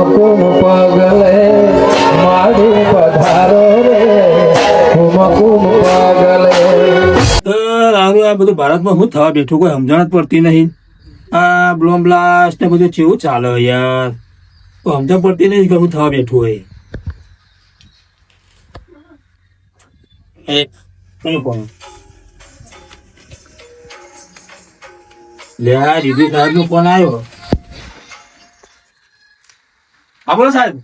કુમકુમ પગલે માડી પધારો રે કુમકુમ પગલે. આનું આ બધું ભારતમાં શું થવા બેઠું, કોઈ સમજણ જ પડતી નહીં. આ બ્લોમ બ્લાસ્ટ ને બધું કેવું ચાલે યાર. સમજણ પડતી નહીં કે શું થવા બેઠું હોય. લે આ દીદી સાહેબ નો ફોન આવ્યો. હા બોલો સાહેબ.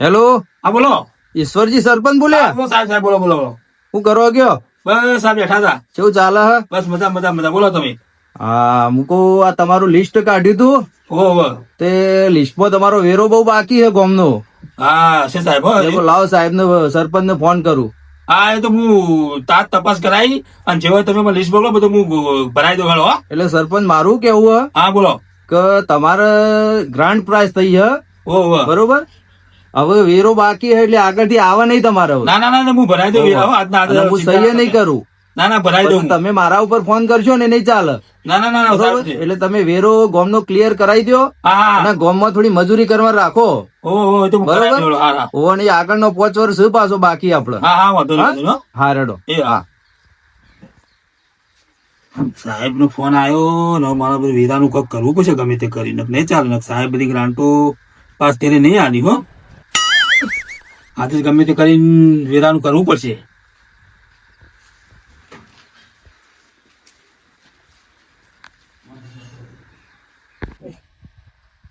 હેલો? હા બોલો. ઈશ્વરજી સરપંચ બોલ્યા હા, બોલો સાહેબ સાહેબ બોલો બોલો બોલો. હું કરવા ગયો? બસ સાહેબ બેઠા હતા. કેવું ચાલે હે? બસ મજા મજા મજા. બોલો તમે. હા મૂકો આ તમારું લિસ્ટ કાઢ્યું તું? ઓહો ઓહો. તે લિસ્ટમાં તમારો વેરો બહુ બાકી છે ગોમનો. હા છે સાહેબ હો. એટલે લાવ સાહેબ ને સરપંચ ને ફોન કરું. હા એ તો હું તાત તપાસ કરાવી અને જેવા તમે મને લિસ્ટ મોકલો બધું હું ભરાઈ દઉં હાલો હો. એટલે સરપંચ મારું કેવું હે? હા બોલો. કે તમારે ગ્રાન્ડ પ્રાઇઝ થઈ છે. બરોબર? હવે વેરો બાકી છે એટલે આગળથી આવે નહીં તમારે ના ના ના ના, હું ભરાઈ દઉં હું સહી નહીં કરું. ના ના ભરાઈ દઉં તમે મારા ઉપર ફોન કરશો ને નહીં ચાલે. ના ના ના ના બરોબર? એટલે તમે વેરો ગોમનો ક્લિયર કરાવી દો અને ગોમમાં થોડી મજૂરી કરવા રાખો. હું બરોબર? હા હા. ઓવન એ વર્ષ પાછો બાકી આપડે? હા હા હો. હા. રેડો. એ હા. સાહેબ નો ફોન આવ્યો ને મારા વેરા નું કંઈક કરવું પડશે ગમે તે કરીને. નહીં ચાલે સાહેબ બધી ગ્રાન્ટો પાસ તેને નહીં આની, હો. આજે ગમે તે કરીને વેરાનું કરવું પડશે.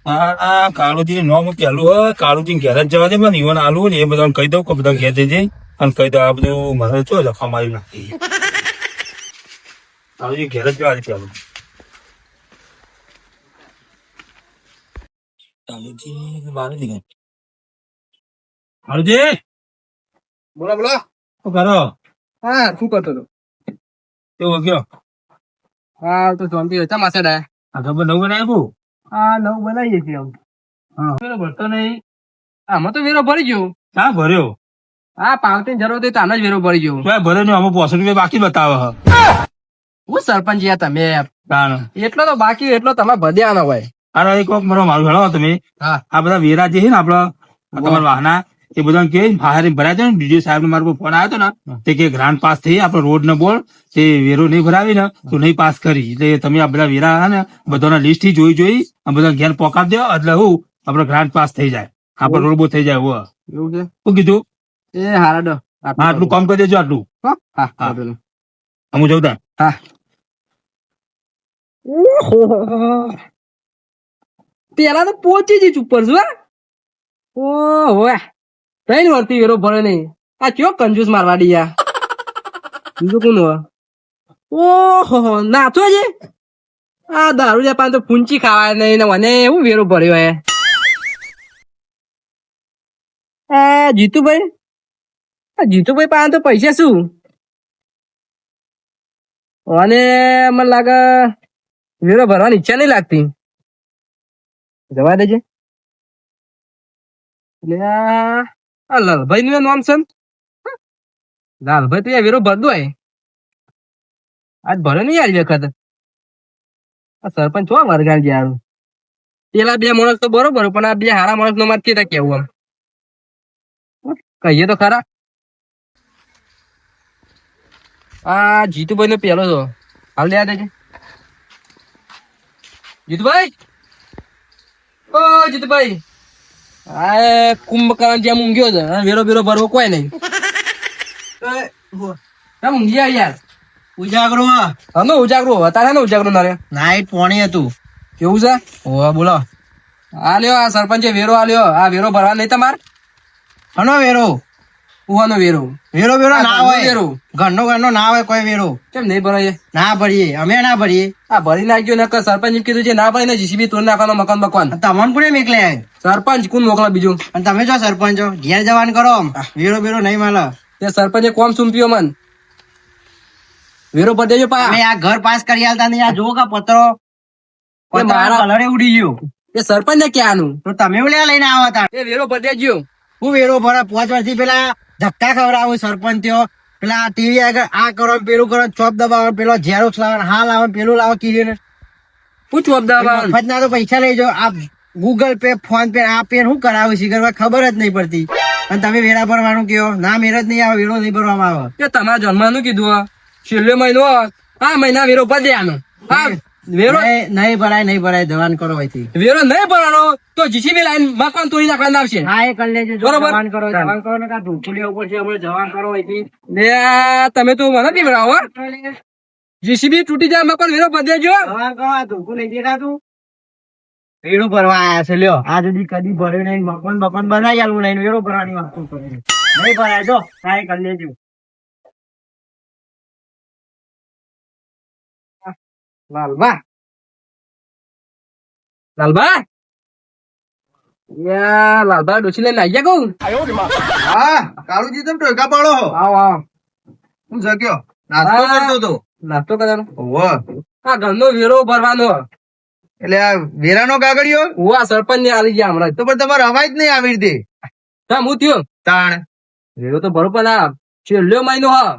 હા કાળુજી નોમ પેલું હો કાળુજી ઘેર જવા દે મને, ઈવન ને એ બધાને કહી દઉં કે બધા ઘેર અને કહી દઉં આ બધું મારે ચો લખવા મારી નાખી કાળુજી ઘેર જ જવા કાળુજી મારી દીધું કાળુજી બોલો બોલો. શું કરો? હા શું કરતો હતો? કેવો ગયો? હા તો જોનથી હતા માસે ડાય આ ખબર નવું બનાવ્યું હા નવું બનાવીએ છીએ આમ. હા. વેરો ભરતો નહીં. આમાં તો વેરો ભરી ગયો. ક્યાં ભર્યો? હા પાવતી જરૂર હતી તાને જ વેરો ભરી ગયો. તો ભર્યો નહીં? આમાં પોસઠ રૂપિયા બાકી બતાવે હું. સરપંચ યા તમે એટલો તો બાકી એટલો તમે ભદ્યા ના હોય. અરે એક વખત મારો માલ હેળો તમે. આ બધા વેરા જે છે ને આપડા તમારા વાહના એ બધા કે ફાયરિંગ ભરાય છે ને ડીજે સાહેબ નો મારો ફોન આવ્યો હતો ને તે કે ગ્રાન્ડ પાસ થઈ આપડે રોડ ને બોલ તે વેરો નહીં ભરાવી ને તો નહીં પાસ કરી. એટલે તમે આ બધા વેરા હે ને બધાના લિસ્ટથી જોઈ જોઈ આ બધા ઘેર પોકાપ દો એટલે હું આપડે ગ્રાન્ડ પાસ થઈ જાય. આપડે રોડ બો થઈ જાય હું. શું કીધું? એ હારા ડો. હા આટલું કામ કરી દેજો આટલું. હા? હા. હું. જઉં તા હા. પેલા તો પહોંચી જઈશ ઉપર છું હા. ઓહો ત્રણ વર્ષથી વેરો ભણે નહીં. આ કયો કંજૂસ મારવા યા બીજું કોણ હોય? ઓહો નાચો છે? આ દારૂ જે પાન તો પૂંચી ખાવાય નહીં ને મને એવું વેરો ભર્યો હે. આ જીતુભાઈ? આ જીતુભાઈ પાસે તો પૈસા શું? અને મને લાગે વેરો ભરવાની ઈચ્છા નહીં લાગતી. જવા દેજે. લાલભાઈ નું નામ છે લાલભાઈ તો વેરો ભરદો હે. આજ ભરે નહીં આવી વખત. સરપંચ છો વરગાડ ગયા પેલા બે માણસ તો બરોબર પણ આ બે હારા માણસ નો માર કેતા કેવું આમ? કહીએ તો ખરા. આ જીતુભાઈ નો પેલો છો હાલ દેવા દેજે. જીતુભાઈ? ઓ જીતુભાઈ. આ કુંભકરણ જેમ ઊંઘ્યો છે વેરો બેરો ભરવો કોઈ નહીં. કેમ ઊંઘ્યા યાર. ઉજાગરો હમે ઉજાગરો અત્યારે ને ઉજાગરો ના નાઈટ પોણી હતું. કેવું છે? ઓ બોલો. આ લ્યો આ સરપંચે વેરો આ લ્યો. આ વેરો ભરવા નહીં તમારે? હનો વેરો? ઉવાનો વેરો. વેરો વેરો ના હોય. વેરો. ઘરનો ઘરનો ના હોય કોઈ વેરો. કેમ નહીં ભરાય? ના ભરીએ. અમે ના ભરીએ. આ ભરી નાખ્યો ને સરપંચ એમ કીધું છે ના ભરીને જીસીબી તોડી નાખવાનો મકાન મકાન તમને કોને મેકલે સરપંચ કોણ મોકલા બીજું? અને તમે જો સરપંચો ઘેર જવાન કરો વેરો વેરો નહીં મળે. તે સરપંચે કોમ સુંપ્યો મન? વેરો પર દેજો પા અમે આ ઘર પાસ કરી આલતા નહીં. આ જુઓ કા પત્રો. મારા- કલરે ઉડી ગયો. એ સરપંચ ને ક્યાંનું? તો તમે લઈને આવ્યા હતા એ વેરો ભરી દેજો. હું વેરો ભરા? પાંચ વર્ષથી પેલા ધક્કા ખવડાવું સરપંચ થયો પેલા ટીવી આગળ આ કરો પેલું કરો ચોપ દબાવો પેલો ઝેરોક્સ લાવો હા લાવો પેલું લાવો કીધું ને. ચોપ અમદાવાદ મફત ના તો પૈસા લઈ જાઓ. આ ગૂગલ પે ફોન પે આ પે શું કરાવે છે? ખબર જ નહીં પડતી. અને તમે વેરા ભરવાનું કયો ના મેર જ નહીં આવે વેરો નહીં ભરવામાં આવે. કે તમારા જન્મનું કીધું છેલ્લો મહિનો આ. મહિના વેરો પદ્યાનો હા વેરો નહીં ભરાય નહીં ભરાય જવાન કરો અહીંથી. વેરો નહીં ભરવાનો તો જીસીબી લાઈન મકાન તોડી નાખવાના આવશે. હા એ કરી લેજો બરોબર. જવાન કરો જવાન કરો ને કા ઢૂંઢું લેવું પડશે અમે જવાન કરો અહીંથી. ને તમે તો મને નહીં ભરાવો જીસીબી તૂટી જાય મકાન વેરો દેજો. જવાન કરો આ ઢૂંઢું નહીં દેખાતું વેરો ભરવા આયા છે લ્યો. આ સુધી કદી ભર્યું નહીં મકાન બકાન બનાવી આલું નહીં વેરો ભરવાની વાત કરે નહીં ભરાય જો હા એ કરી લેજો. લાલબા? લાલબા? યા લાલબા ડોસી લઈને આવી ગયા કહું હા કાળુજી તમે ટોયકા પાડો આવો આવો હું. શક્યો? નાસ્તો. કરતો તો નાસ્તો કરવાનો. ઓહો. આ ઘરનો વેરો ભરવાનો એટલે આ વેરાનો કાગળિયો? હું આ સરપંચ ને આવી ગયા હમણાં. તો પણ તમારે અવાજ નહીં આવી રીતે. તા હું થયો. તાણ. વેરો તો ભરો પણ આ છેલ્લો મહિનો હા.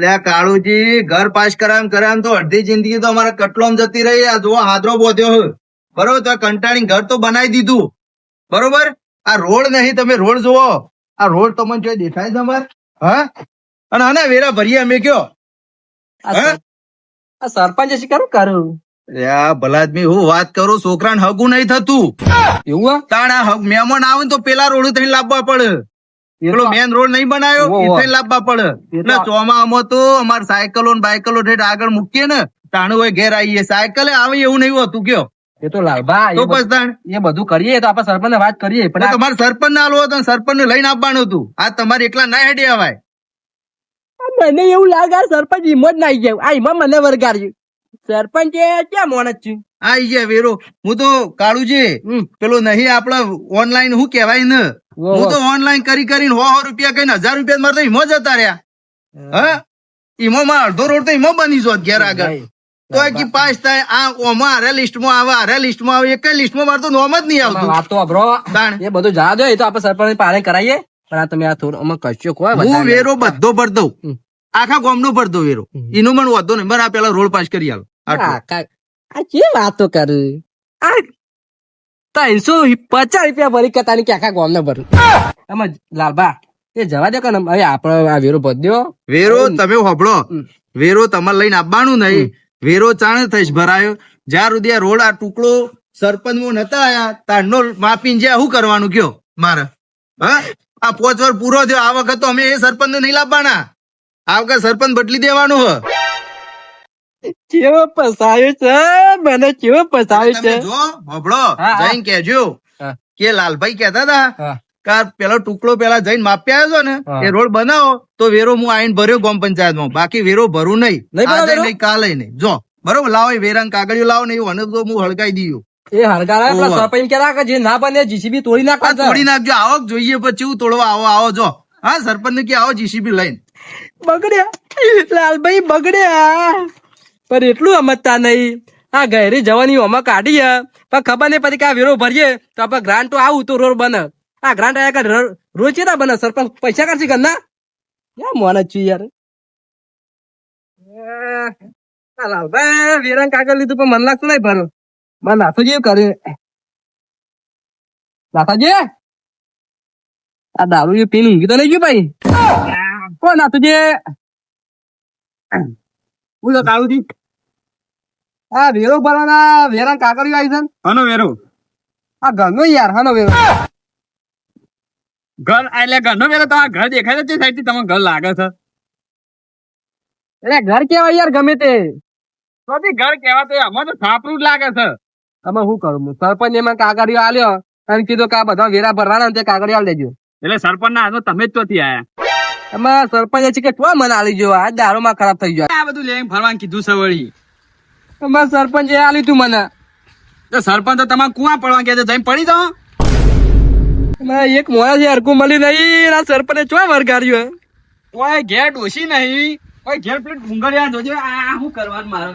એટલે કાળુજી ઘર પાસ કરામ કરામ તો અડધી જિંદગી તો અમારા કટલોમ જતી રહી. આ જો હાદરો બોધ્યો બરોબર તો કંટાળી ઘર તો બનાવી દીધું. બરોબર? આ રોડ નહીં તમે રોડ જુઓ. આ રોડ તમને જોઈ દેખાય તમારે હા? અને આના વેરા ભરીએ અમે કયો? આ સરપંચ હશે કરું? કરું. ભલાદમી હું વાત કરું છોકરાને હગું નહીં થતું. એવું તાણા હગ- મહેમાન આવે ને તો પેલા રોડ થઈને લાવવા પડે. પેલો મેન રોડ નહીં બનાવ્યો ઓહો. લાવવા પડે. એટલે ચોમામાં તો અમાર સાયકલો ને બાયકલો ઠેઠ આગળ મૂકીએ ને તાણ હોય ઘેર આવીએ. સાયકલે આવે એવું નહીં હોતું કયો. એ તો લાલબા તો પછી એ બધું કરીએ તો આપણે સરપંચ વાત કરીએ પણ તમારે સરપંચ ના આલવો હતો સરપંચ ને લઈને આપવાનું હતું. આ તમારે એકલા ના હેડી અવાય. મને એવું લાગે સરપંચ હિંમત ના આવી જાય આ હિંમત મને વરગાડ્યું. સરપંચ ક્યાં મોણસ છે? આ ઈ વેરો હું તો કાળુજી પેલો પેલું નહીં આપડે ઓનલાઈન હું કેવાય ને? હું તો ઓનલાઈન કરી કરીને સો હો રૂપિયા કઈ હજાર રૂપિયા મારે તો ઈમો જતા રહ્યા. હા. ઈમો માં અડધો રોડ તો ઈમો બની જો ઘેર આગળ. તો કી પાસ થાય આ ઓમાં આરે લિસ્ટમાં આવે હારે લિસ્ટમાં આવે એક લિસ્ટમાં મારે તો નોમ જ નહીં આવતું. વાત તો અભરો એ બધું જવા દો એ તો આપણે સરપંચ પાસે કરાવીએ પણ આ તમે આ થોડું અમે કશું કોઈ હું વેરો બધો ભર દઉં. આખા ગામનો દઉં વેરો. એનો મને વાંધો નહીં. બરાબર પેલા રોડ પાસ કરી આલો. આ કા- વાતો કરું? આ ત્રણસો પચાસ રૂપિયા ભરી કતાની કે આખા ગામ ને ભરું? આમાં લાલબા એ જવા દે કે હવે આપડે આ વેરો ભદ્યો વેરો તમે હોભળો. વેરો તમારે લઈને આપવાનું નહીં. વેરો ચાણ થઈશ ભરાયો. જ્યાં સુધી આ રોડ આ ટુકડો સરપંચમાં નતા આયા તારનો માપીને જ્યાં શું કરવાનું કયો? મારે. હા? આ પોચ વર પૂરો થયો. આ વખત તો અમે એ સરપંચ નહીં લાવવાના. આ વખત સરપંચ બદલી દેવાનું હ. કેવો પસાયો છે મને કેવો પસાયો છે. જો હા. જઈને કેજો કે લાલભાઈ કેતા હતા કાર પેલો ટુકડો પેલા જઈને માપી આવ્યો ને એ રોડ બનાવો તો વેરો હું આઈને ભર્યો ગ્રામ પંચાયતમાં. બાકી વેરો ભરું નહીં. આજે નહીં કાલે નહીં. જો બરોબર લાવો એ વેરાન કાગળિયો લાવો ને એવું અને તો હું હળગાઈ દઉં એ હરગાળા પેલા સરપંચ કેતા કે જે ના બને જીસીબી તોડી નાખવા તોડી નાખજો આવો જોઈએ પછી હું તોડવા આવો આવો જો. હા સરપંચ ને કે આવો જીસીબી લઈને. બગડ્યા. લાલભાઈ બગડ્યા. પણ એટલું સમજતા નહીં આ ગહેરી જવાની ઓમાં કાઢીએ પણ ખબર નહીં પછી કે આ વેરો ભરીએ તો આપણે ગ્રાન્ટ તો આવું તો રોડ બને આ ગ્રાન્ટ આયા કે રો- રોજ ચેતા બને સરપંચ પૈસા કાઢશે ઘરના યા મોન જ છું યાર આ લાલભાઈ વેરાન કાગળ લીધું પણ મન લાગતું નહીં ભરો મને નાથો જેવું કર્યું નાથાજી આ દારૂ જે પીને ઊંઘી તો નહીં ગયું ભાઈ કોણ નાથુજી હું તો કાળુજી આ વેરો ભરવાના વેરા કાકરીઓ આવી છે હનો વેરો? આ ઘરનો યાર હનો વેરો. ઘર એટલે ઘરનો વેરો તો આ ઘર દેખાય છે સાઈડથી તમને ઘર લાગે છે. એટલે ઘર કેવાય યાર ગમે તે. તો બી ઘર કેવા તો આમાં તો છાપરું જ લાગે છે. તમે શું કરું સરપંચ એમાં કાગળિયો આલ્યો અને કીધું કે આ બધા વેરા ભરવાના તે કાગળિયો આલી દેજો. એટલે સરપંચ ના હાથમાં તમે જ તો આયા. એમાં સરપંચ છે કે તો મને આલી જો આ દારૂમાં ખરાબ થઈ ગયો. આ બધું લઈને ફરવાનું કીધું છે એમાં સરપંચ એ આલી તું મને. તો સરપંચ તો તમારે કુવા પડવા કે છે જઈને પડી જાઓ. એક મોડા છે હરકું મળી નહીં આ સરપંચે ચો વરગાડ્યો ઓય ઘેર ડોસી નહીં. ઓય ઘેર પેલું ડુંગળિયા જોજો આ શું કરવાનું મારે?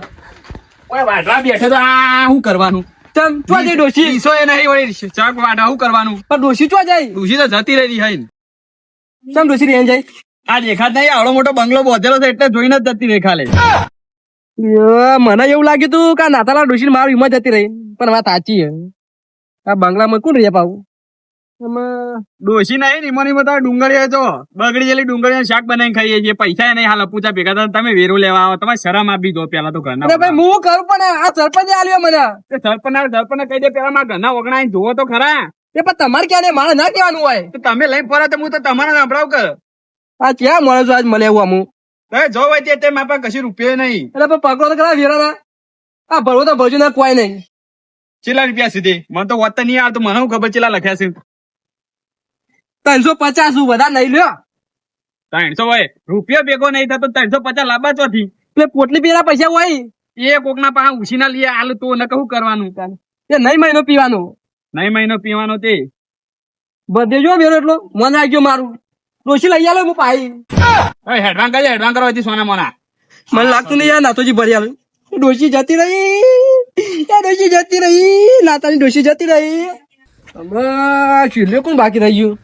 ઓય વાઢવા બેઠે તો આ શું કરવાનું? ચમ ચો જઈ ડોશી. ઈસો એ નહીં વળી ચાક વાઢા શું કરવાનું? પણ ડોશી ચો જાય. ડોસી તો જતી રહી હઈ તમ ડોશી રેન જાય? આ દેખાત નહીં આવડો મોટો બંગલો બોધેલો છે એટલે જોઈને જ જતી રહી ખાલી. યો, મને એવું લાગ્યું તું કે નાતાલા ડોશી મારું હિંમત જતી રહી. પણ વાત સાચી હે આ બંગલામાં કોણ રહે પાવું ડોશી નહીં ને એમાં ને એમાં તો ડુંગળી તો બગડી ગયેલી ડુંગળી શાક બનાવીને ખાઈએ છીએ. પૈસા નહીં હાલ પૂછા ભેગા તમે વેરો લેવા આવો. તમારે શરમ આપી દો પેલા તો ઘરના ભાઈ હું કરું પણ આ સરપંચ આલ્યો મને. સરપંચ સરપંચ કહી દે પેલા મારા ઘરના વગણા જોવો તો ખરા. એ પણ તમારે ક્યાં મારે ના કહેવાનું હોય. તો તમે લઈને ફરો તો હું તો તમારે સંભળાવ કર આ ક્યાં મળે છે આજ મળે એવું અમુક? હવે જો હોય તે તે મારા કશી રૂપિયા નહીં. એટલે પણ પકડો તો ખરા વેરાના. આ ભરવો તો ભજુ ના કોઈ નહીં. ચેલા રૂપિયા સુધી? મને તો વાત નહીં આવતું મને હું ખબર ચેલા લખ્યા છે? ત્રણસો પચાસ હું બધા નહીં લ્યો. ત્રણસો હોય. રૂપિયા ભેગો નહીં થતો ત્રણસો પચાસ લાંબા ચોથી એટલે પોટલી પીના પૈસા હોય. એ કોકના પાસે ઉછી ના લઈએ હાલ તો ન કહું કરવાનું? એ નહીં મહિનો પીવાનું. નહીં મહિનો પીવાનો તે. બધે જો વેરો એટલો મન રાખજો મારું. ડોશી લઈ આવે હું પાઈ. હેડવાન કરજે હેડવાન કરવા હતી સોના મોના. મને લાગતું નહીં યાર નાતોજી ભરી આલું. ડોશી જતી રહી. યાર ડોશી જતી રહી. નાતાની ડોશી જતી રહી. હમણાં ચીલ્યો કોણ બાકી રહી ગયું?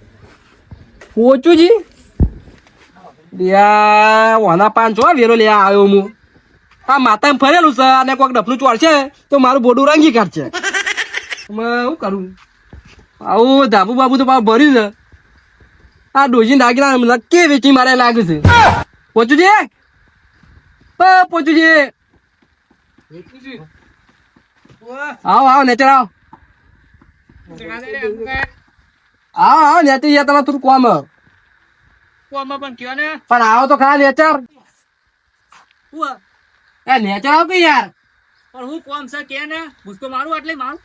પોચુજી યા ઓના પાંચસો વેરો લે આવ્યો હું. આ માતા ફરેલું છે અને કોઈક ડફલું ચોરશે તો મારું બોડું રંગી કાઢશે. શું કરું? આવું ધાબુ બાબુ તો ભર્યું છે. આ ડોશી દાગીના નક્કી વેચી મારે લાગે છે. પોચુજી? ઓ છે આવો આવો નેચર આવો. આવો આવો નેચર યાર તમારે થોડું કોમ. પણ કયો ને? પણ આવો તો ખરા નેચર. એ નેચર આવો કે યાર? પણ હું કોમ છે કે ને? ભૂસકો મારું એટલે માલ.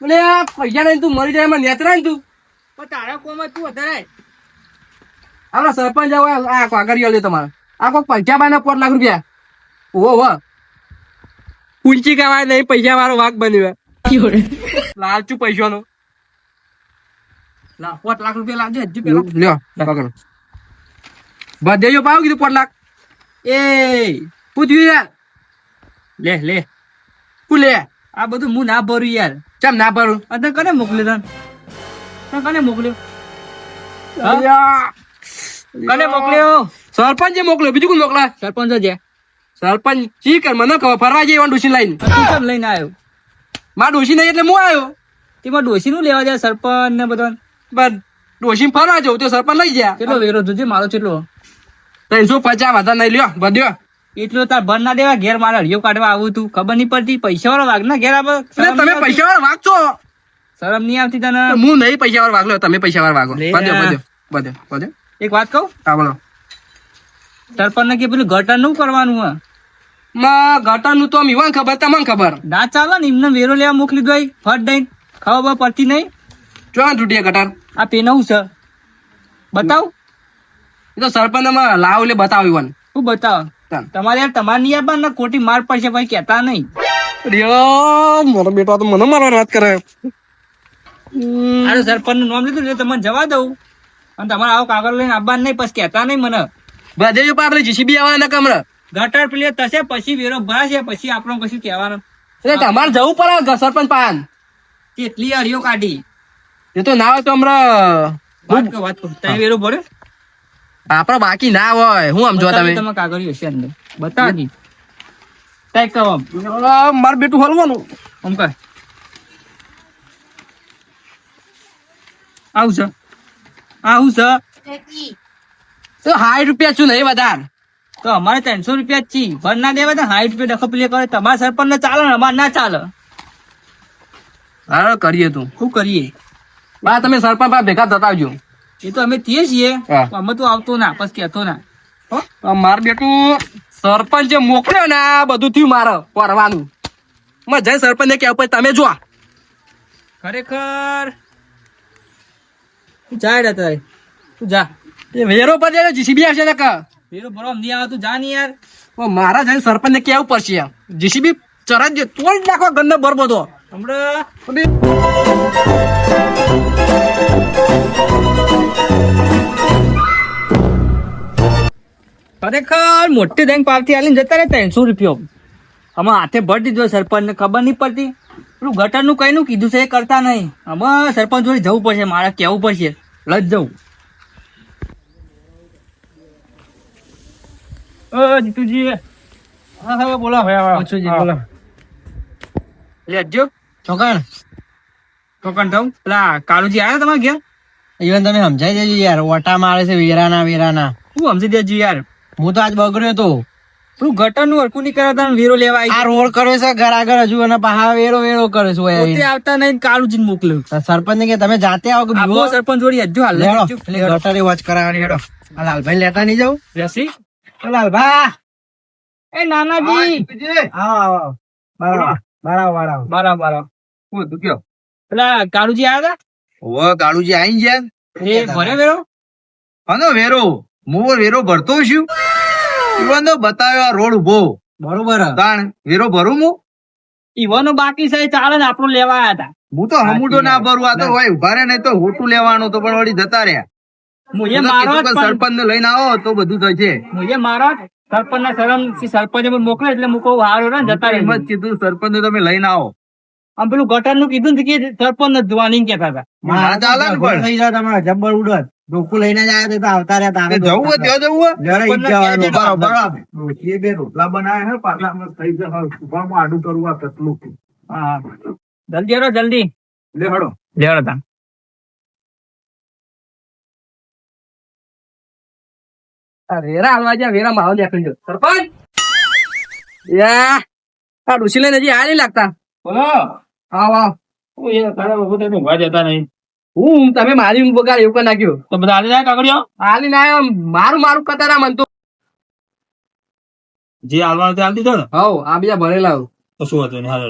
બોલે પૈસા નહીં તું મરી જાય એમાં નેચર ને તું. પણ તારા કોમ તું વધારે આપણા સરપંચ આવો આ કાગળિયો લે તમારે. આ કોઈ પૈસા બાના પોટ લાખ રૂપિયા. ઓ હો ઊંચી કહેવાય નહીં પૈસા વાળો વાઘ બન્યો લાલચું પૈસાનો. લા પોત લાખ રૂપિયા લાવજે હજી પેલો. લ્યો પકડો બધે પાવ કીધું પોત લાખ. એ પૂછ્યું યાર. લે લે. હું લે. આ બધું હું ના ભરું યાર. ચમ ના ભરું? અને કને મોકલ્યો તને? કને મોકલ્યો. કને મોકલ્યો. સરપંચે મોકલ્યો. બીજું કોણ મોકલા? સરપંચ જ સરપંચ ચી કર મને ખબર. ફરવા જઈએ ડોસી લઈને. કેમ લઈને આવ્યો? માં ડોસી નહીં એટલે હું આવ્યો? તેમાં ડોસી નું લેવા જાય સરપંચ ને બધા બસ ડોસી ફરવા જવું તો સરપંચ લઈ જાય. કેટલો વેરો જોજે મારો કેટલો? ત્રણસો પચાસ વધારે નહીં લ્યો. બધ્યો એટલો તાર ભર ના દેવા ઘેર મારા હરિયો કાઢવા આવું તું. ખબર નહીં પડતી પૈસા વાળો વાગ ના ઘેર આવે. તમે પૈસા વાળા વાગશો શરમ નહીં આવતી તને? હું નહીં પૈસા વાળા વાગલો તમે પૈસા વાળા વાગો લે. બધ્યો બધ્યો બધ્યો બધ્યો એક વાત કહું? હા બોલો. તરપણ ને કે પેલું ગટરનું કરવાનું હા માં ગટરનું તો મીવાન ખબર તમને ખબર? ના ચાલે ને એમને વેરો લેવા મોકલી દો ફટ દઈ. ખબર પડતી નહીં. ચો તૂટીએ ગટર? આ પેનવું છે. બતાવ? એ તો સરપંચમાં લાવ લે બતાવ્યું હું બતાવ? તમારે યાર તમારે નહીં આપવા ને ખોટી માર પડશે ભાઈ કેતા નહીં. મારો બેટો તો મને મારવાની વાત કરે. અરે સરપંચનું નામ લીધું એટલે તમને જવા દઉં. અને તમારે આવો કાગળ લઈને આવવા નહીં પછી કહેતા નહીં મને. બધે જો પાપડે જીસીબી આવવાના કમરે ગટર પેલી થશે પછી વેરો ભરાશે પછી આપણો કશું કહેવાનું. એટલે તમારે જવું પડે સરપંચ પાન કેટલી હરિયો કાઢી? એ તો ના હોય તો હમણાં વાત કરું ત્યાં વેરો ભર્યો? આપડે બાકી ના હોય. હું સમજો તમે? તમે કાગળ હશે અંદર. બતાવી કઈ કહો આમ. મારું બેટું હલવાનું. આમ આવું છે. આવું છે? તો સાઠ રૂપિયા છું નહીં વધાર? તો અમારે ત્રણસો રૂપિયા છી. ભર ના દેવા તો સાઠ રૂપિયા ડખો પ્લે કરે. તમારા સરપંચ ને ચાલે ને અમારે ના ચાલે. હા કરીએ તું. શું કરીએ? બા તમે સરપંચ પાસે ભેગા થતા આવજો. એ તો અમે થઈએ છીએ. અમે તો આવતો ના પછી કહેતો ના. માર બેટું સરપંચ જે મોકલ્યો ને આ બધું થયું મારે કરવાનું મેં જય સરપંચ ને કહેવું પછી તમે જો ખરેખર? તું જા રે તારે. તું જા. એ વેરો પર જાય જીસીબી આવશે ને કા વેરો ભરો નહીં આવે તું જા નહીં યાર. ઓ મારા જઈને સરપંચ ને કેવું પડશે જીસીબી ચરજ તોડ નાખો ગંદો ભર બધો. હમણાં ખરેખર મોટી બેંક પાવતી આલીને જતા રહે ત્રણસો રૂપિયો. હમણાં હાથે ભરી દીધો સરપંચ ને ખબર નહીં પડતી. પેલું ગટરનું કઈ નું કીધું છે એ કરતા નહીં. અમે સરપંચ જોડે જવું પડશે મારે કહેવું પડશે. લજ જવું. જીતુજી. હા હા બોલો ભાઈ બોલો. લેજો ચોકણ. તો કંઠાવ પેલા કાળુજી આવ્યા તમારા ઘેર? ઈવન તમે સમજાઈ દેજો યાર ઓટા મારે છે વેરાના વેરાના. હું સમજી દેજો યાર. હું તો આજ બગડ્યો તો. પેલું ગટરનું હરકું નહીં કરાવતા વેરો લેવા આ રોડ કર્યો છે ઘર આગળ હજુ અને પાહા વેરો વેરો કરે છે પોતે આવતા નહીં કાળુજી ને મોકલ્યું. સરપંચ કે તમે જાતે આવો કે બીવો? સરપંચ જોડી હજુ હાલ લેડો એટલે ગટરે વોચ કરાવવાની હેડો. લાલભાઈ લેતા નહીં જાઉં? રસી? લાલભા એ નાનાજી! આવો આવો બરાબર બરાબર બરાબર બરાબર બરાબર હું તું કયો? પેલા કાળુજી આવ્યા ઓ કાળુજી આઈ ગયા એ ભરે વેરો? હનો વેરો હું વેરો ભરતો છું ઈવન બતાવ્યો આ રોડ ઊભો. બરોબર. તાણ વેરો ભરું હું ઈવાનો બાકી છે ચાલે ને આપણું લેવા આવ્યા હતા. હું તો હમુડો ના ભરું આ તો હોય ઊભા રે નહીં તો હોટું લેવાનું તો પણ વળી જતા રહ્યા. મુજે મારો સરપંચ ને લઈને આવો તો બધું થશે મુજે મારો સરપંચ ના શરમ સરપંચ મોકલે એટલે મૂકો હારો ને જતા એમ જ કીધું સરપંચ તમે લઈને આવો. આમ પેલું ગટરનું કીધું કે સરપંચ ને જોવાની એમ હતા જબ્બર ઉડત ડોકું લઈને જ આવ્યો તો આવતા રહ્યા તારે જવું હોય ત્યાં જવું હોય? જરા ઈ જવાનું. બરાબર, બરાબર. બે રોટલા બનાવ્યા હે પાછા થઈ જશે સુભામાં આડું કરવું આ કેટલું હા જલ્દી હરો જલ્દી. લે હડો લે હડો તા વેરા હાલવા જ્યાં વેરા માવો નીકળી ગયો. સરપંચ! યા આ ડુસી લઈને હજી આ નહીં લાગતા. બોલો. આવો આવો. હું એ તારા બાબુ તમે ઊંઘવા જતા નહીં. હું તમે મારી ઊંઘ બગાડ એવું કરી નાખ્યું. તો બધા હાલી જાય કાકડીઓ હાલી ના મારું મારું કતારા મન તો. જે હાલવાનું તે હાલ દીધો ને? હવ આ બીજા ભરેલા હો. તો શું હતું હાલ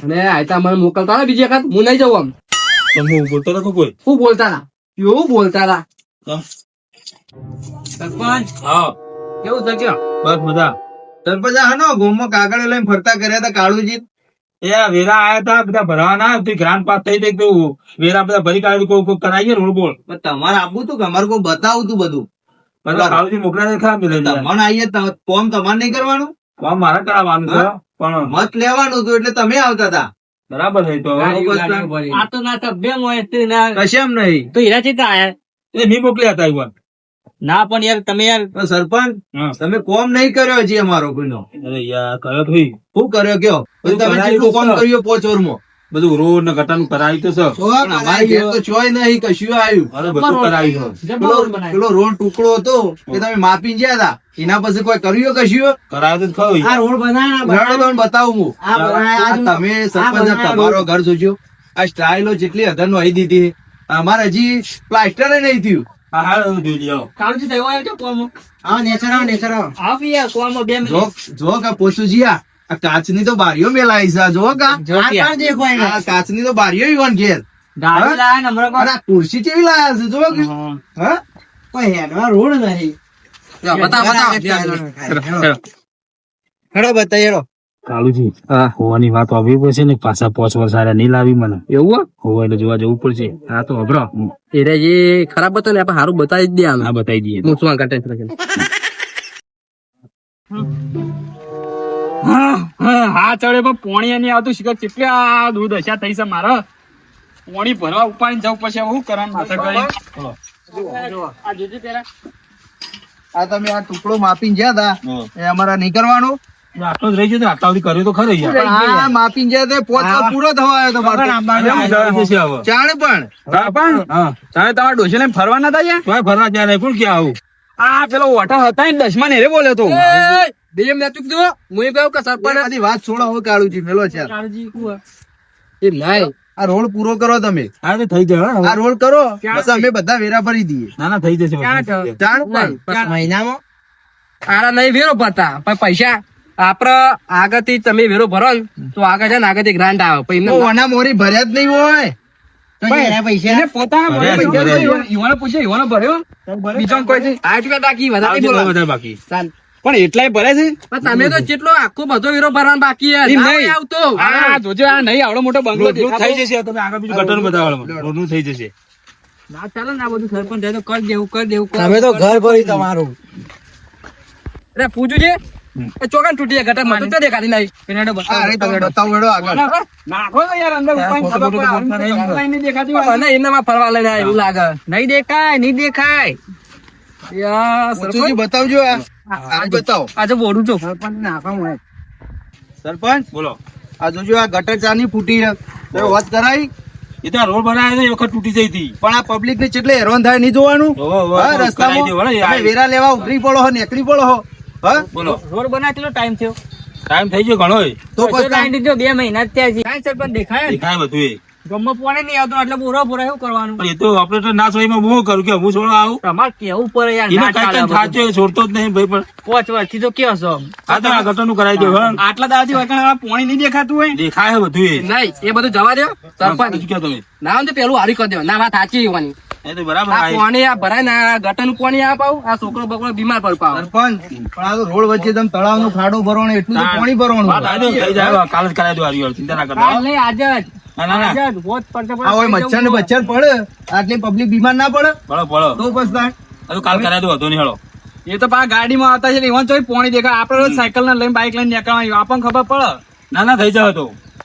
અને આયતા મને મોકલતા ને બીજી વખત હું નહીં જવું આમ. તો હું બોલતો નતો કોઈ? શું બોલતા ના એવું બોલતા તો? સરપંચ હા. કેવું થયું બસ બધા. સરપંચ આ નો ગોમમાં કાગળ લઈને ફરતા કર્યા હતા કાળુજી. એ વેરા આયા તા બધા ભરવાના તો ગ્રાન્ડ પાસ થઈ ગઈ તું વેરા બધા ભરી કાઢ્યું કોઈ કોઈ કરાવીએ રોડ બોલ તમારે આપવું તું કે અમારે કોઈ બતાવું તું બધું? કાળુજી મોકલ્યા ખરા મિલે તમને આઈએ ત- ફોર્મ તમારે નહીં કરવાનું? કામ મારે કરાવવાનું છે પણ મત લેવાનું હતું એટલે તમે આવતા હતા બરાબર છે તો. આ તો ના બે મોય તે ના કશેમ નહીં. તો હીરા ચેતા આયા. એ નહીં મોકલ્યા હતા એકવાર ના પણ યાર તમે યાર સરપંચ તમે કોમ નહીં કર્યો હજી અમારો કોઈનો? અરે યાર કયો થઈ શું કર્યો કયો? પછી તમે જેટલું કોમ કર્યો કર્યું પોચ વર્ષમાં બધું રોડ ને ગટર કરાવી તો છે પણ અમારી ઘેર તો ચોય નહીં કશું આવ્યું બધું કરાવી પેલો પેલો રોડ ટુકડો હતો એ તમે માપી ગયા હતા એના પછી કોઈ કર્યું કશું? કરાવ્યું તો ખરું આ રોડ બનાવ્યો બતાવું હું. તમે સરપંચ તમારો ઘર સોચ્યો આ સ્ટાઇલો જેટલી અધન વહી દીધી. અમારે હજી પ્લાસ્ટર નહીં થયું. બારીઓ મેલાઈ જો કા કાચની તો બારીઓ ઈવન ઘેર ગાડી લાયા ને હમણાં અને ખુરશી કેવી લાયા છે જો કે હા કોઈ હેડવા રોડ નહીં બતાવો બતાવો હેડો બતા હેડો કાલુજી હોવાની વાત આવી પડશે ને પાછા પાંચ વર્ષ આરે નહીં લાવી મને. એવું હોવા એટલે જોવા જવું પડશે. હા તો અભરો. એ જે ખરાબ બતાવે આપણે સારું બતાવી જ દે આમ. હા બતાવી દઈએ. હું શું કટે હા ચડે પણ પોણી નહીં આવતું. શિખર આ દૂધ હશા થઈ છે મારે. પોણી ભરવા ઉપાડીને જવું પછી હું કરવા કરવાનું માથે કરી? આ જોજો પેલા. આ તમે આ ટુકડો માપીને જ્યાં હતા એ અમારા નહીં કરવાનું. આટલો જ રહી ગયો આટલા સુધી કર્યું તો ખરું યાર. પણ આ તે પોચ પૂરો થવા આવ્યો તો મારો. આવી જશે પણ. હા. તમારા ડોશી લઈને ફરવા નતા ગયા? તોય ફરવા ત્યાં નહીં. કોણ ક્યાં આવું? આ પેલો ઓઠા હતા ને દસમા ને બોલ્યો તો. બીજમ ને તું કીધું હું. એમ કે સરપંચ બધી વાત છોડો હવે કાળુજી મેલો છે. એમ નહીં આ રોડ પૂરો કરો તમે. હા તો થઈ જાય હવે. આ રોડ કરો. બસ અમે બધા વેરા ભરી દઈએ. ના ના થઈ જશે. છે? ચાણ પણ. બસ મહિનામાં. આરા નહીં વેરો પડતા પણ પૈસા આપડે આગળથી તમે વેરો ભરો ને તો આગળ છે ને આગળથી ગ્રાન્ટ આવે. પછી મોરી ભર્યા જ નહીં હોય. પૂછ્યો પણ એટલા ભરે છે. તમે તો જેટલો આખો બધો વેરો ભરવાનો બાકી. આવતો. આ જોજો આ નહીં આવડો મોટો બંગલો થઈ જશે તમે આગળ બીજું ગટરનું બતાવો થઈ જશે. ના ચાલો ને આ બધું સરપંચ કરી દેવું કરી દેવું તમે તો ઘર ભરી તમારું. અરે પૂછું છે ચોકન તૂટી જાય ગટરમાં તો દેખાતી નહીં. કેનેડો આ અરે તમે બતાવો હેડો આગળ. નાખો તો યાર અંદર ઉપાય ખબર પડે. નહીં. દેખાતી હોય. મને એનામાં ફરવા લઈને એવું લાગે. નહીં દેખાય નહીં દેખાય. યા સરપંચ. બતાવજો આ. આ બતાવો. આજે બોલું છું. સરપંચ બોલો. આ જોજો આ ગટર ચાની ફૂટી તો વાત કરાઈ એ તો રોડ બનાવ્યો વખત તૂટી જઈ હતી. પણ આ પબ્લિક ને કેટલે હેરાન થાય નહીં જોવાનું? રસ્તામાં વેરા લેવા ઉતરી પડો હો નીકળી પડો હો. હા? બોલો. રોડ બનાવે કેટલો ટાઈમ થયો. ટાઈમ થઈ ગયો ઘણો તો પછી ટાઈમ દીધો બે મહિના જ છે. કાંઈ સરપંચ દેખાય દેખાય બધું એ. ગમમાં નહીં આવતું એટલે બોરા બોરા એવું કરવાનું? પણ એ તો ઓપરેટર ના સોયમાં હું કરું? કે હું છોડવા આવું? તમારે કેવું પડે યાર ના કઈ ચાલે કઈ આ બધું. સાચો છોડતો જ નહીં ભાઈ પણ પાંચ વર્ષથી તો કેવો છો? આ તો આ ગટરનું કરાવી દો આટલા દાદાથી વગર પાણી નહીં દેખાતું હોય? દેખાય બધું એ. નહીં એ બધું જવા દો સરપંચ. શું ના તો પેલું હારી કરી દો. ના વાત સાચી હોવાની એ તો બરાબર આ આ પાણી આ ભરાય ને આ ગટરનું પાણી આ પાવ આ છોકરો બકરો બીમાર પડ પાવ સરપંચ. પણ આ તો રોડ વચ્ચે તમે તળાવ ખાડો ભરવાનું એટલું તો પાણી ભરવાનું વાત આ તો થઈ જાય કાલ જ કરાવી દો આ ચિંતા ના કરતા કાલ નહીં આજે જ. ના ના ના. આજે જ વોચ પડતે પડતે આ હોય થઈ મચ્છર ને જવું. પડે આટલી પબ્લિક બીમાર ના પડે. તો પછી આ કાલ કરાવી દો હતો નહીં હેળો. એ તો પા ગાડીમાં આવતા છે ચોઈ પોણી દેખાય. આપણે સાયકલ ને લઈને બાઇક લઈને નીકળવાનું આપણને ખબર પડે. ના ના થઈ જાવ તો.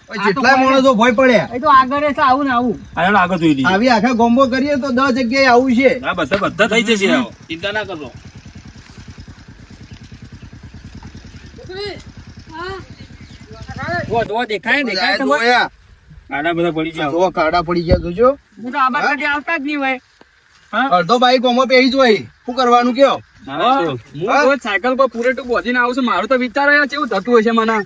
પછી માણસો ભય પડ્યા એ તો આગળ છે આવું ને આવું. આ આગળ જોઈ લઈએ. આવી આખા ગોમ્બો કરીએ તો દસ જગ્યાએ આવું છે. આ બધા બધા થઈ જશે ચિંતા ના કરજો જો જો દેખાય દેખાય તમારે? જોયા. બધા પડી આ જાવ કાડા પડી ગયા જોજો હું તો આ બાજુ આવતા જ નહીં હોય. અડધો બાઈક ઓમાં પેહી જ હોય. શું કરવાનું કયો? હા? સાયકલ પર પૂરેટું બોધીને આવું છું. મારું તો વિચાર કેવું થતું હશે મને?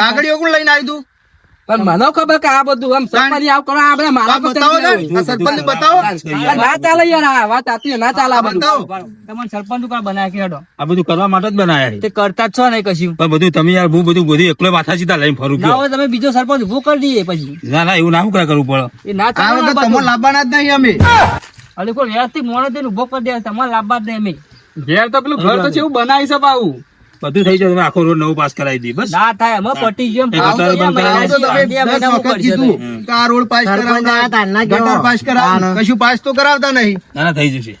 કાગળિયા લઈને આવી તો? પણ મને ખબર કે આ બધું આમ સરપંચ આવ કરો આ મારા પર બતાવો તેમ સરપંચને બતાવો. ના ચાલે યાર આ વાત આતી ના ચાલે આ બધું. તમને સરપંચનું કામ બનાવ્યા કે હેડો? આ બધું કરવા માટે જ બનાયા તે કરતા જ છો ને કશું. પણ બધું તમે યાર હું બધું બધું એકલો માથા સીધા લઈને ફરું ના કયો? તમે બીજો સરપંચ ઊભો કરી દઈએ પછી. ના ના એવું ના શું કરવું પડે એ ના ચાલે બધું. લાવવાના જ નહીં અમે. અને કોઈ વ્યવસ્થિત મોણો તેને ઊભો કરી દે તમારે લાભવા જ નહીં અમે. ઘેર તો પેલું ઘર તો એવું બનાવી છે બાવું બધું થઈ જાય તમે આખો રોડ નવો પાસ કરાવી દી બસ. ના થાય અમે પટી ગયો આ રોડ પાસ કરાવતા? ગટર પાસ કરાવતા કશું પાસ તો કરાવતા નહીં. ના ના થઈ જશે.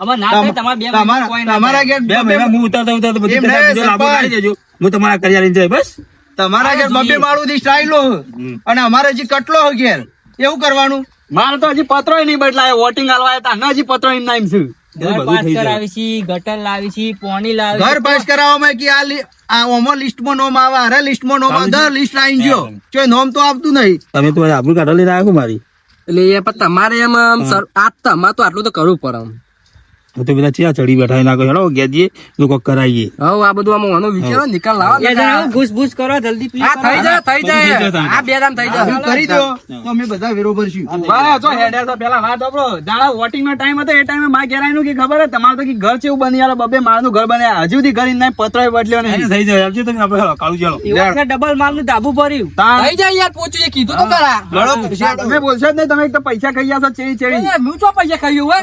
અમે ના થાય તમારે બે મહિના તમારા કોઈ ના તમારા થાય. ઘેર બે મહિના હું ઉતારતા ઉતારતા બધું એમ નહીં, બીજો લાભો સરપંચ. કાઢી દેજો હું તમારા કર્યા લઈને જાય બસ. તમારા ઘેર બબ્બે માળું થી સ્ટાઈલો અને અમારે હજી કટલો હોય ઘેર. એવું કરવાનું? મારે તો હજી પત્રો નહીં બદલાય. વોટિંગ હાલવાય તા. હજી પત્રો એમ નામ છું ઘર પાસ કરાવી છી ગટર લાવી છી પોણી લાવી ઘર પાસ કરાવવામાં કે આ ઓમાં લિસ્ટમાં નોમ આવે અરે લિસ્ટમાં નોમ આવે લિસ્ટ આઈ ગયો જો નોમ તો આવતું નહીં. તમે તો આબરૂ કાઢો લઈને આવ્યો મારી? એટલે એ પણ તમારે એમ આમ આ તમારે તો આટલું તો કરવું પડે તો બધા ચિયા ચડી બેઠા નાખો હેડો ગેજીએ લોકો કરાવીએ હવે આ બધું આમ આનો વિચારો નિકાલ લાવો ઘૂસ ઘૂસ કરો જલ્દી પી આ થઈ જાય થઈ જાય આ બે દામ થઈ જાય કરી દો. તો અમે બધા બરોબર છીએ બસ જો હેડે તો પેલા વાત આપડો જાણા વોટિંગ નો ટાઈમ હતો એ ટાઈમે માં ઘેરાઈ નું કે ખબર હે તમારે તો કે ઘર એવું બની આલો બબે માળનું ઘર બન્યા હજુ સુધી ઘર નહીં પત્ર બદલ્યો નહીં. થઈ જાય આવજો તમે આપણે કાળું ચાલો. ડબલ માલનું ધાબુ ભર્યું. થઈ જાય યાર પોચું એ કીધું તો કરા લડો તમે બોલશો જ નહીં તમે એક તો પૈસા ખાઈ ગયા છો ચેડી ચેડી એ હું ચો પૈસા ખાઈ હોય.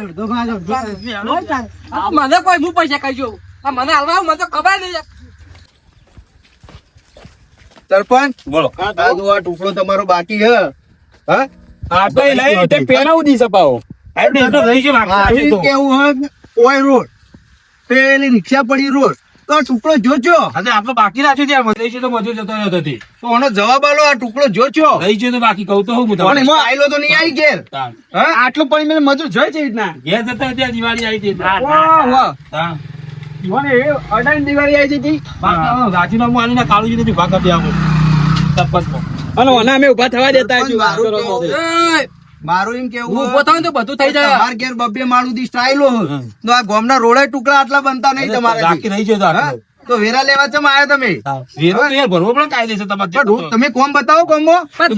મને કોઈ હું પૈસા ખાઈ આ મને હાલવા મને તો ખબર નહીં. સરપંચ બોલો. આ જો આ ટુકડો તમારો બાકી હે? હા આ તો લઈ તે પેલા ઉધી સપાવો. આ તો રહી છે કેવું હે ઓય રોડ. પેલી રિક્ષા પડી રોડ. તો ટુકડો જોજો. આજે આપણો બાકી રાખ્યો ત્યાં મજૂરી છે તો મજૂર જતો રહ્યો હતી તો. આનો જવાબ આલો આ ટુકડો જોજો. રહી છે તો બાકી કહું તો હું પણ એમાં આયલો તો નહીં આવી ઘેર. હા. આટલું પડી મેં મજૂર જોઈ છે રીતના? ઘેર જતા ત્યાં દિવાળી આવી હતી. વાહ, વાહ. તાણ. એ અડાઈની દિવાળી આવી હતી. બાકી રાજીનામું આલીને આપી આવો. સરપંચમાં. અને ઓને અમે ઊભા થવા દેતા મારું એમ કેવું હું તો બધું થઈ જાય. તમાર ઘેર બબ્બે માળું થી સ્ટાઈલો તો આ ગોમના રોડે ટુકડા આટલા બનતા નહીં તમારે બાકી રહી છે તો વેરા લેવા ચમ આયા તમે? વેરો તો યાર ભરવો પણ કાયદેસર તમારે પણ તમે કોમ બતાવો કોમો? તો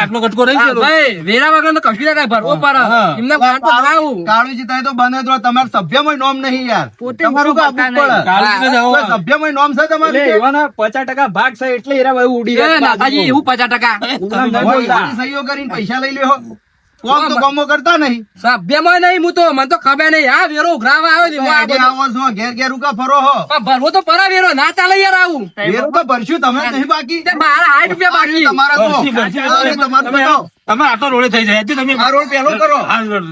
આટલો કટકો રહી ગયો ભાઈ વેરા વગર તો કશું ના ભરવો પડે. એમને વાંટ તો કાળુજી થાય તો બને તો તમારે સભ્યમય નોમ નહીં યાર. પોતે તમારું પડે. જ આવો. નોમ છે તમારું એવાના પચાસ ટકા ભાગ છે એટલે એરા ભાઈ ઉડી એ નાથાજી એવું પચાસ ટકા. ઉનામ નહીં બોલતા. સહીઓ કરીને પૈસા લઈ લ્યો. કોમ તો કોમો કરતા નહીં. સભ્યમાં નહીં હું તો મને તો ખબર નહીં. આ વેરો ઉઘરાવા આવ્યો છે. હું આ આજે બધું- આવો છો? ઘેર ઘેર ઉકા ફરો હો. પણ ભરવો તો પરા વેરો ના ચાલે યાર આવું. વેરો તો ભરશું તમે જ નહીં બાકી. મારા આઠ રૂપિયા બાકી તમારા તો. ભરશી, ભરશી, અરે તમારું તમે આટલો રોડે થઈ જાય તમે આ રોડ પહેલો કરો.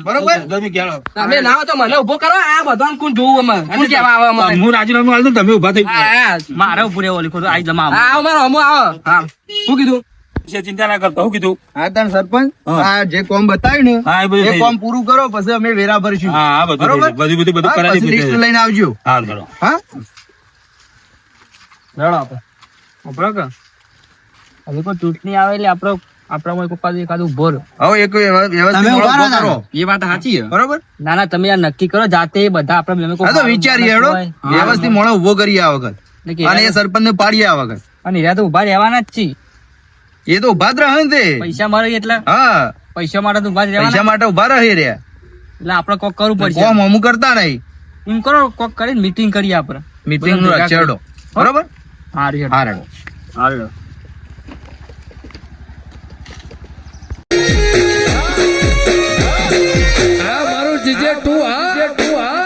બરોબર? તમે ક્યાં તમે ના તો મને ઊભો કરો. આ બધા કોણ જોવું અમે કોણ કેવા આવે અમારે? હું રાજીનામું આલું તમે ઊભા થઈ હા, હા. મારે ઉભું રહેવું ઓલી ખોટું. આઈ જમા હા, આવો મારો અમો આવો. હા. શું કીધું? જાઓ. ચિંતા ના કરતો હું કીધું? હા તાર સરપંચ આ જે કોમ બતાવ્યું ને હા, એ બધું એ થઈ કોમ પૂરું કરો પછી અમે વેરા ભરશું. હા હા બધું બરોબર? થઈ જાય. બધું બધું બધું કરાવી લિસ્ટ લઈને આવજો. હા કરો. હા? રડો આપણે. ઉભરો કે? હવે કોઈ ચૂંટણી આવે એટલે આપણો આપણામાં કોઈ પાછું એકાદું ઊભો હવે એક વ્યવસ્થિત તમે ઊભા ઓળખ રહો. કરો. એ વાત સાચી છે. બરોબર? ના ના તમે આ નક્કી કરો જાતે બધા આપણે મેમે તો વિચારીએ હેડો. વ્યવસ્થિત મોણો ઊભો કરીએ આ વખત. અને એ સરપંચ ને પાડીએ આ વખત. અને એરા તો ઊભા રહેવાના જ છે એ તો ઊભા જ રહે તે. પૈસા મારે એટલે? હા. પૈસા માટે ઊભા જ પૈસા માટે ઊભા રહે રહ્યા એટલે આપણે કોક કરવું પડશે. કોમ અમુક કરતા નહીં. એમ કરો કોક કરીને મીટિંગ કરીએ આપણે. મીટિંગનું ભેગા બરોબર? હારી હા રેડો હાલો આ મારું જીજે તું હા.